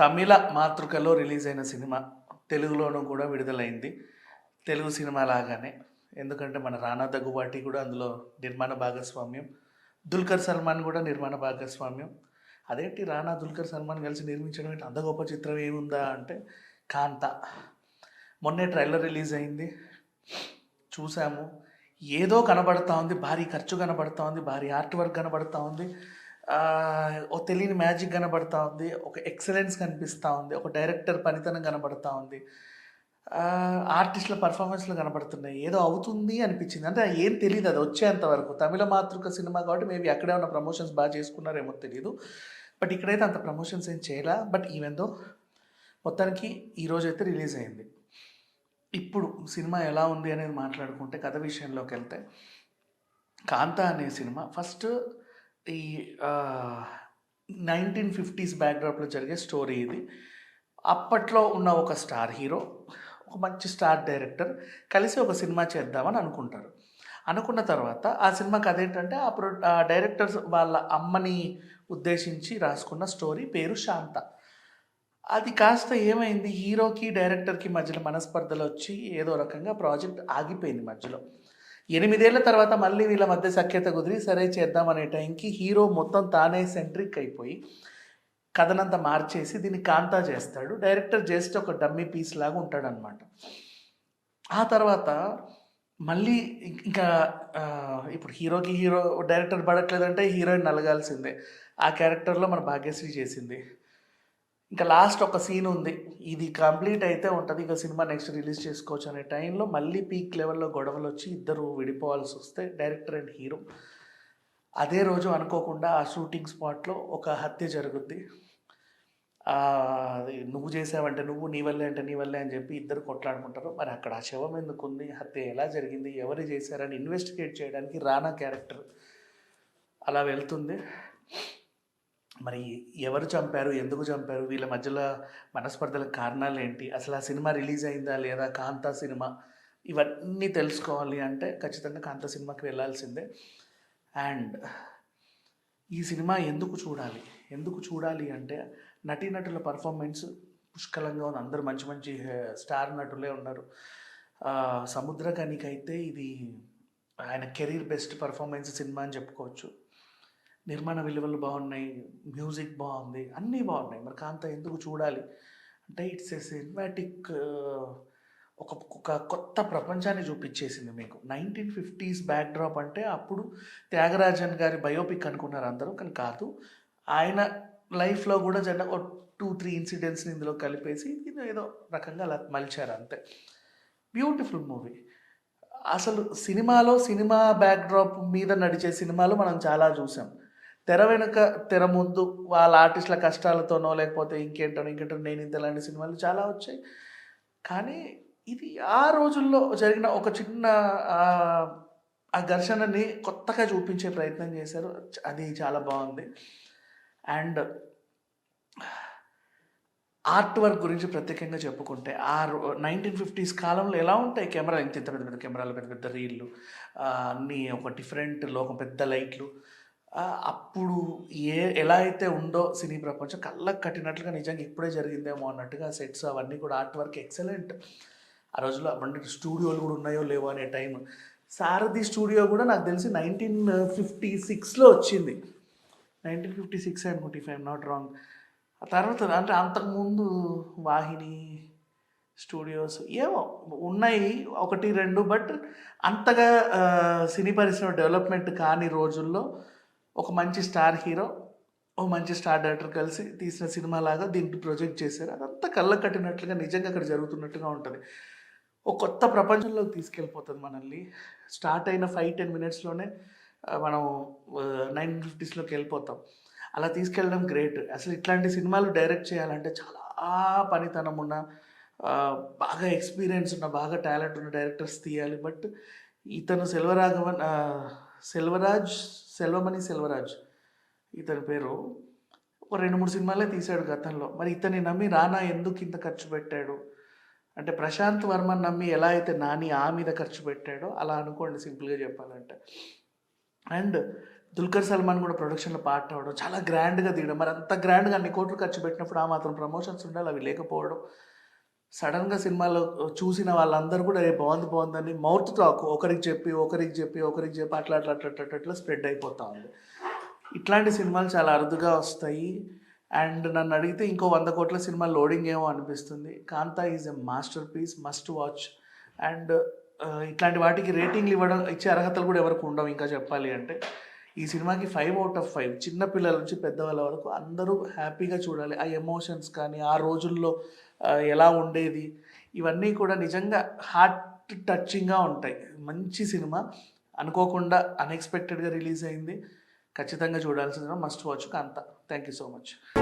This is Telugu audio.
తమిళ మాతృకలో రిలీజ్ అయిన సినిమా తెలుగులోనూ కూడా విడుదలైంది. తెలుగు సినిమా లాగానే. ఎందుకంటే మన రానా దగ్గుబాటి కూడా అందులో నిర్మాణ భాగస్వామ్యం. దుల్కర్ సల్మాన్ కూడా నిర్మాణ భాగస్వామ్యం. అదేంటి రానా దుల్కర్ సల్మాన్ కలిసి నిర్మించడం ఏంటి? అంత గొప్ప చిత్రం ఏముందా అంటే కాంత. మొన్నే ట్రైలర్ రిలీజ్ అయింది. చూసాము. ఏదో కనబడతా ఉంది. భారీ ఖర్చు కనబడతా ఉంది. భారీ ఆర్ట్ వర్క్ కనబడతా ఉంది. ఓ ఒక తెలియని మ్యాజిక్ కనబడతా ఉంది ఒక ఎక్సలెన్స్ కనిపిస్తూ ఉంది ఒక డైరెక్టర్ పనితనం కనబడతా ఉంది. ఆర్టిస్టుల పర్ఫార్మెన్స్లు కనబడుతున్నాయి. ఏదో అవుతుంది అనిపించింది. అంటే ఏం తెలియదు అది వచ్చేంత వరకు. తమిళ మాతృక సినిమా కాబట్టి మేబీ అక్కడే ఉన్న ప్రమోషన్స్ బాగా చేసుకున్నారేమో తెలియదు బట్ ఇక్కడైతే అంత ప్రమోషన్స్ ఏం చేయలే. బట్ ఈవెన్ దో మొత్తానికి ఈరోజు అయితే రిలీజ్ అయింది. ఇప్పుడు సినిమా ఎలా ఉంది అనేది మాట్లాడుకుంటే కథ విషయంలోకి వెళ్తే కాంత అనే సినిమా ఫస్ట్ ఈ నైన్టీన్ ఫిఫ్టీస్ బ్యాక్డ్రాప్లో జరిగే స్టోరీ ఇది. అప్పట్లో ఉన్న ఒక స్టార్ హీరో ఒక మంచి స్టార్ డైరెక్టర్ కలిసి ఒక సినిమా చేద్దామని అనుకుంటారు. అనుకున్న తర్వాత ఆ సినిమాకి అదేంటంటే ఆ ప్రొ డైరెక్టర్స్ వాళ్ళ అమ్మని ఉద్దేశించి రాసుకున్న స్టోరీ పేరు శాంత. అది కాస్త ఏమైంది? హీరోకి డైరెక్టర్కి మధ్యలో మనస్పర్ధలు వచ్చి ఏదో రకంగా ప్రాజెక్ట్ ఆగిపోయింది మధ్యలో. ఎనిమిదేళ్ళ తర్వాత మళ్ళీ వీళ్ళ మధ్య సఖ్యత కుదిరి సరే చేద్దాం అనే టైంకి హీరో మొత్తం తానే సెంట్రిక్ అయిపోయి కథనంతా మార్చేసి దీన్ని కాంతా చేస్తాడు. డైరెక్టర్ జస్ట్ ఒక డమ్మీ పీస్ లాగా ఉంటాడనమాట ఆ తర్వాత మళ్ళీ ఇంకా ఇప్పుడు హీరోకి హీరో డైరెక్టర్ పడట్లేదంటే హీరోయిన్ నలగాల్సిందే. ఆ క్యారెక్టర్లో మన భాగ్యశ్రీ చేసింది. ఇంకా లాస్ట్ ఒక సీన్ ఉంది. ఇది కంప్లీట్ అయితే ఉంటుంది. ఇక సినిమా నెక్స్ట్ రిలీజ్ చేసుకోవచ్చు అనే టైంలో మళ్ళీ పీక్ లెవెల్లో గొడవలు వచ్చి ఇద్దరు విడిపోవాల్సి వస్తే డైరెక్టర్ అండ్ హీరో అదే రోజు అనుకోకుండా ఆ షూటింగ్ స్పాట్లో ఒక హత్య జరుగుద్ది. అది నువ్వు చేసావంటే నువ్వు నీ వల్లే అంటే నీ వల్లే అని చెప్పి ఇద్దరు కొట్లాడుకుంటారు. మరి అక్కడ ఆ శవం ఎందుకు ఉంది? హత్య ఎలా జరిగింది? ఎవరు చేశారని ఇన్వెస్టిగేట్ చేయడానికి రానా క్యారెక్టర్ అలా వెళ్తుంది. మరి ఎవరు చంపారు ఎందుకు చంపారు వీళ్ళ మధ్యలో మనస్పర్ధలకు కారణాలు ఏంటి అసలు ఆ సినిమా రిలీజ్ అయిందా లేదా కాంతా సినిమా ఇవన్నీ తెలుసుకోవాలి అంటే ఖచ్చితంగా కాంతా సినిమాకి వెళ్ళాల్సిందే. అండ్ ఈ సినిమా ఎందుకు చూడాలి ఎందుకు చూడాలి అంటే నటీనటుల పర్ఫార్మెన్స్ పుష్కలంగా ఉంది. అందరు మంచి మంచి స్టార్ నటులే ఉన్నారు. ఆ, సముద్రకనికైతే ఇది ఆయన కెరీర్ బెస్ట్ పర్ఫార్మెన్స్ సినిమా అని చెప్పుకోవచ్చు. నిర్మాణ విలువలు బాగున్నాయి మ్యూజిక్ బాగుంది అన్నీ బాగున్నాయి. మరి కాంత ఎందుకు చూడాలి? అంటే ఇట్స్ ఏ సినిమాటిక్ ఒక ఒక కొత్త ప్రపంచాన్ని చూపించేసింది మీకు. నైన్టీన్ ఫిఫ్టీస్ బ్యాక్డ్రాప్ అంటే అప్పుడు త్యాగరాజన్ గారి బయోపిక్ అనుకున్నారు అందరూ కానీ కాదు. ఆయన లైఫ్లో కూడా జన ఒక టూ త్రీ ఇన్సిడెంట్స్ని ఇందులో కలిపేసి ఇది ఏదో రకంగా అలా మలిచారు అంతే. Beautiful movie. అసలు సినిమాలో సినిమా బ్యాక్డ్రాప్ మీద నడిచే సినిమాలు మనం చాలా చూసాం. తెర వెనుక తెర ముందు వాళ్ళ ఆర్టిస్టుల కష్టాలతోనో లేకపోతే ఇంకేంటనో ఇంకేంటో నేను ఇంత లాంటి సినిమాలు చాలా వచ్చాయి. కానీ ఇది ఆ రోజుల్లో జరిగిన ఒక చిన్న ఆ, ఘర్షణని కొత్తగా చూపించే ప్రయత్నం చేశారు. అది చాలా బాగుంది. అండ్ ఆర్ట్ వర్క్ గురించి ప్రత్యేకంగా చెప్పుకుంటే ఆ నైన్టీన్ ఫిఫ్టీస్ కాలంలో ఎలా ఉంటాయి కెమెరా ఇంత పెద్ద పెద్ద కెమెరాలు పెద్ద పెద్ద రీళ్ళు అన్నీ ఒక డిఫరెంట్ లోకం పెద్ద లైట్లు అప్పుడు ఏ ఎలా అయితే ఉందో సినీ ప్రపంచం కళ్ళకు కట్టినట్లుగా నిజంగా ఇప్పుడే జరిగిందేమో అన్నట్టుగా సెట్స్ అవన్నీ కూడా ఆర్ట్ వర్క్ ఎక్సలెంట్ ఆ రోజుల్లో అటువంటి స్టూడియోలు కూడా ఉన్నాయో లేవో అనే టైం సారథి స్టూడియో కూడా నాకు తెలిసి నైన్టీన్ ఫిఫ్టీ సిక్స్లో వచ్చింది. నైన్టీన్ ఫిఫ్టీ సిక్స్ అనుకుంటే ఇఫ్ ఐఎమ్ నాట్ రాంగ్ ఆ తర్వాత అంటే అంతకుముందు వాహిని స్టూడియోస్ ఏమో ఉన్నాయి ఒకటి రెండు బట్ అంతగా సినీ పరిశ్రమ డెవలప్మెంట్ కాని రోజుల్లో ఒక మంచి స్టార్ హీరో ఓ మంచి స్టార్ డైరెక్టర్ కలిసి తీసిన సినిమా లాగా దీన్ని ప్రొజెక్ట్ చేశారు. అదంతా కళ్ళ కట్టినట్లుగా నిజంగా అక్కడ జరుగుతున్నట్టుగా ఉంటుంది. ఒక కొత్త ప్రపంచంలోకి తీసుకెళ్ళిపోతుంది మనల్ని. స్టార్ట్ అయిన ఫైవ్ టెన్ మినిట్స్లోనే మనం నైన్ ఫిఫ్టీస్లోకి వెళ్ళిపోతాం. అలా తీసుకెళ్ళడం గ్రేట్. అసలు ఇట్లాంటి సినిమాలు డైరెక్ట్ చేయాలంటే చాలా పనితనం ఉన్న బాగా ఎక్స్పీరియన్స్ ఉన్న బాగా టాలెంట్ ఉన్న డైరెక్టర్స్ తీయాలి. బట్ ఇతను సెల్వరాఘవన్ సెల్వరాజ్ సెల్వమణి సెల్వరాజ్. ఇతని పేరు ఒక రెండు మూడు సినిమాలే తీశాడు గతంలో. మరి ఇతన్ని నమ్మి రానా ఎందుకు ఇంత ఖర్చు పెట్టాడు? అంటే ప్రశాంత్ వర్మని నమ్మి ఎలా అయితే నాని ఆ మీద ఖర్చు పెట్టాడో అలా అనుకోండి సింపుల్గా చెప్పాలంటే. అండ్ దుల్కర్ సల్మాన్ కూడా ప్రొడక్షన్లో పార్ట్ అవ్వడం చాలా గ్రాండ్గా తీయడం. మరి అంత గ్రాండ్గా అన్ని కోట్లు ఖర్చు పెట్టినప్పుడు ఆ మాత్రం ప్రమోషన్స్ ఉండాలి అవి లేకపోవడం. సడన్గా సినిమాలో చూసిన వాళ్ళందరూ కూడా రేపు బాగుంది బాగుందని మౌత్ టాక్ ఒకరికి చెప్పి ఒకరికి చెప్పి ఒకరికి చెప్పి అట్లా అట్లా అట్లా అట్లా స్ప్రెడ్ అయిపోతా ఉంది. ఇట్లాంటి సినిమాలు చాలా అరుదుగా వస్తాయి. అండ్ నన్ను అడిగితే ఇంకో వంద కోట్ల సినిమా లోడింగ్ ఏమో అనిపిస్తుంది. Kaantha is a masterpiece must watch. And ఇట్లాంటి వాటికి రేటింగ్లు ఇవ్వడం ఇచ్చే అర్హతలు కూడా ఎవరికి ఉండవు ఇంకా చెప్పాలి అంటే. ఈ సినిమాకి ఫైవ్ అవుట్ ఆఫ్ ఫైవ్ చిన్న పిల్లల నుంచి పెద్దవాళ్ళ వరకు అందరూ హ్యాపీగా చూడాలి. ఆ ఎమోషన్స్ కానీ ఆ రోజుల్లో ఎలా ఉండేది? ఇవన్నీ కూడా నిజంగా హార్ట్ టచింగ్గా ఉంటాయి. మంచి సినిమా. అనుకోకుండా అన్ఎక్స్పెక్టెడ్గా రిలీజ్ అయింది. ఖచ్చితంగా చూడాల్సిన must watch Kaantha thank you so much